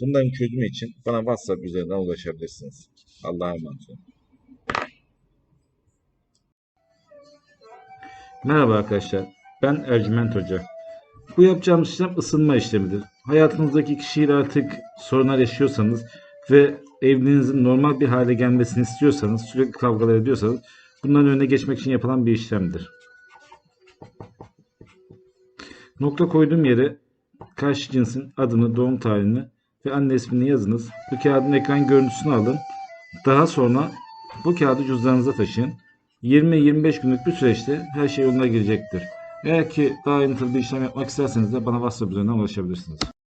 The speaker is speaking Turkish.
Bunların çözümü için bana WhatsApp üzerinden ulaşabilirsiniz. Allah'a emanet olun. Merhaba arkadaşlar, ben Ercüment Hoca. Bu yapacağımız işlem ısınma işlemidir. Hayatınızdaki kişiyle artık sorunlar yaşıyorsanız ve evliliğinizin normal bir hale gelmesini istiyorsanız, sürekli kavgalar ediyorsanız bunların önüne geçmek için yapılan bir işlemdir. Nokta koyduğum yere karşı cinsin adını, doğum tarihini ve anne ismini yazınız. Bu kağıdın ekran görüntüsünü alın. Daha sonra bu kağıdı cüzdanınıza taşıyın. 20-25 günlük bir süreçte her şey yoluna girecektir. Eğer ki daha ayrıntılı bir işlem yapmak isterseniz de bana WhatsApp üzerinden ulaşabilirsiniz.